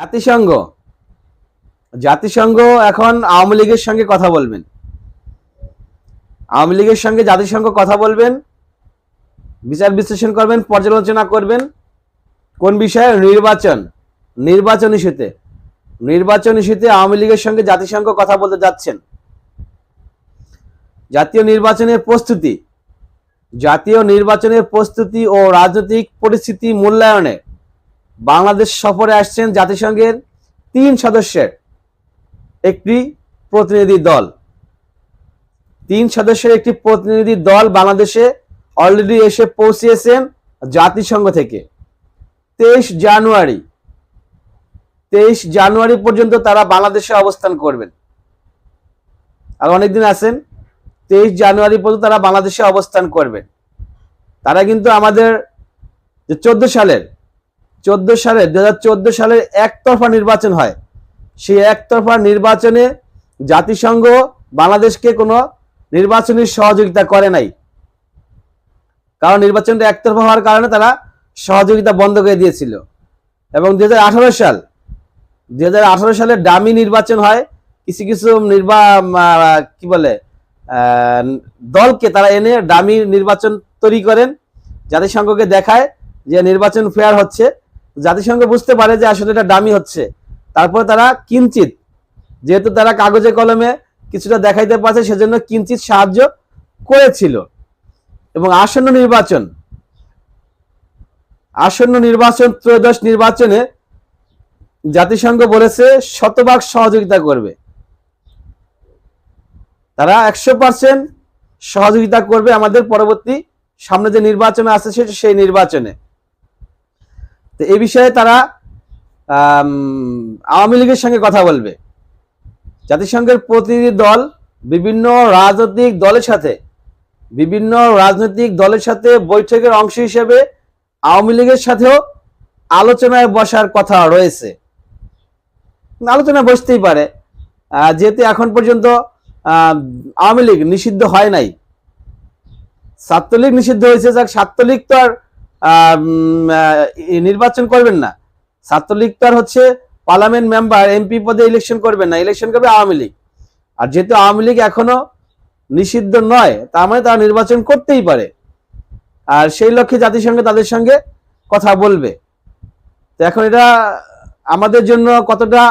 জাতিসংঘ। জাতিসংঘ এখন আওয়ামী লীগের সঙ্গে কথা বলবেন। আওয়ামী লীগের সঙ্গে জাতিসংঘ কথা বলবেন, বিচার বিশ্লেষণ করবেন, পর্যালোচনা করবেন। কোন বিষয়ে? নির্বাচন। নির্বাচন ইস্যুতে। নির্বাচন ইস্যুতে আওয়ামী লীগের সঙ্গে জাতিসংঘ কথা বলতে যাচ্ছেন। জাতীয় নির্বাচনের প্রস্তুতি। জাতীয় নির্বাচনের প্রস্তুতি ও রাজনৈতিক পরিস্থিতি মূল্যায়নে বাংলাদেশ সফরে আসছেন জাতিসংঘের তিন সদস্যের একটি প্রতিনিধি দল। তিন সদস্যের একটি প্রতিনিধি দল বাংলাদেশে অলরেডি এসে পৌঁছিয়েছেন জাতিসংঘ থেকে। তেইশ জানুয়ারি তেইশ জানুয়ারি পর্যন্ত তারা বাংলাদেশে অবস্থান করবেন। আর অনেকদিন আছেন, তেইশ জানুয়ারি পর্যন্ত তারা বাংলাদেশে অবস্থান করবেন। তারা কিন্তু আমাদের যে চোদ্দ সালের চোদ্দ সালে দু হাজার চোদ্দ সালের একতরফা নির্বাচন হয়। সেই একতরফা নির্বাচনে জাতিসংঘ বাংলাদেশকে কোনো নির্বাচনী সহযোগিতা করে নাই। কারণ নির্বাচনটা একতরফা হওয়ার কারণে তারা সহযোগিতা বন্ধ করে দিয়েছিল। এবং দু হাজার আঠারো সাল দুই হাজার আঠারো সালে ডামি নির্বাচন হয়। কিছু কিছু নির্বা কি বলে দলকে তারা এনে ডামি নির্বাচন তৈরি করেন। জাতিসংঘকে দেখায় যে নির্বাচন ফেয়ার হচ্ছে। জাতিসংঘ বুঝতে পারে যে আসলে এটা দামি হচ্ছে। তারপর তারা কিঞ্চিত যেহেতু তারা কাগজে কলমে কিছুটা দেখাইতে পারছে, সেজন্য কিঞ্চিত সাহায্য করেছিল। এবং আসন্ন নির্বাচন আসন্ন নির্বাচন, ত্রয়োদশ নির্বাচনে জাতিসংঘ বলেছে শতভাগ সহযোগিতা করবে। তারা একশো পার্সেন্ট সহযোগিতা করবে আমাদের পরবর্তী সামনে যে নির্বাচন আছে সেই নির্বাচনে। তো এ বিষয়ে তারা আওয়ামী লীগের সঙ্গে কথা বলবে। জাতিসংঘের প্রতিনিধি দল বিভিন্ন রাজনৈতিক দলের সাথে, বিভিন্ন রাজনৈতিক দলের সাথে বৈঠকের অংশ হিসেবে আওয়ামী লীগের সাথেও আলোচনায় বসার কথা রয়েছে। আলোচনা বসতেই পারে। যেহেতু এখন পর্যন্ত আওয়ামী লীগ নিষিদ্ধ হয় নাই। ছাত্রলীগ নিষিদ্ধ হয়েছে, যাক, ছাত্রলীগ তো আর নির্বাচন করবেন না। ছাত্রলীগ তো আর হচ্ছে পার্লামেন্ট মেম্বার, এমপি পদে ইলেকশন করবেন না ইলেকশন করবে আওয়ামী লীগ। আর যেহেতু আওয়ামী লীগ এখনও নিষিদ্ধ নয়, তার মানে তারা নির্বাচন করতেই পারে। আর সেই লক্ষ্যে জাতিসংঘ তাদের সঙ্গে কথা বলবে। তো এখন এটা আমাদের জন্য কতটা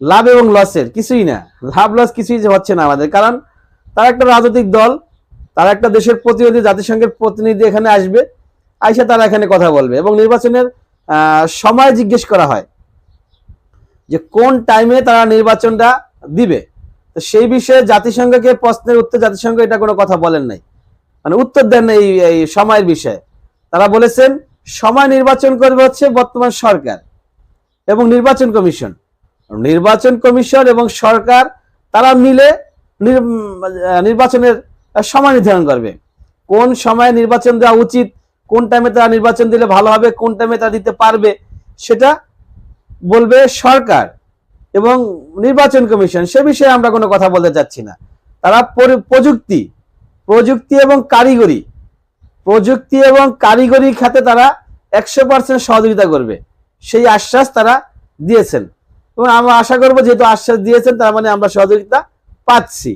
লাভ এবং লসের? কিছুই না। লাভ লস কিছুই হচ্ছে না আমাদের। কারণ তারা একটা রাজনৈতিক দল, তারা একটা দেশের প্রতিনিধি, জাতিসংঘের প্রতিনিধি এখানে আসবে। আইসা তারা এখানে কথা বলবে এবং নির্বাচনের সময় জিজ্ঞেস করা হয় যে কোন টাইমে তারা নির্বাচনটা দিবে। তো সেই বিষয়ে জাতিসংঘকে প্রশ্নের উত্তর, জাতিসংঘ এটা কোনো কথা বলেন নাই। মানে উত্তর দেন এই এই সময়ের বিষয়ে। তারা বলেছেন, সময় নির্বাচন করবে হচ্ছে বর্তমান সরকার এবং নির্বাচন কমিশন। নির্বাচন কমিশন এবং সরকার তারা মিলে নির্বাচনের সময় নির্ধারণ করবে। কোন সময়ে নির্বাচন দেওয়া উচিত? কোন টাইমে তারা নির্বাচন দিলে ভালো হবে, কোন টাইমে তারা দিতে পারবে, সেটা বলবে সরকার এবং নির্বাচন কমিশন। সে বিষয়ে আমরা কোনো কথা বলতে চাচ্ছি না। তারা প্রযুক্তি প্রযুক্তি এবং কারিগরি, প্রযুক্তি এবং কারিগরি খাতে তারা একশো পার্সেন্ট সহযোগিতা করবে। সেই আশ্বাস তারা দিয়েছেন। এবং আমরা আশা করব যেহেতু আশ্বাস দিয়েছেন, তার মানে আমরা সহযোগিতা পাচ্ছি।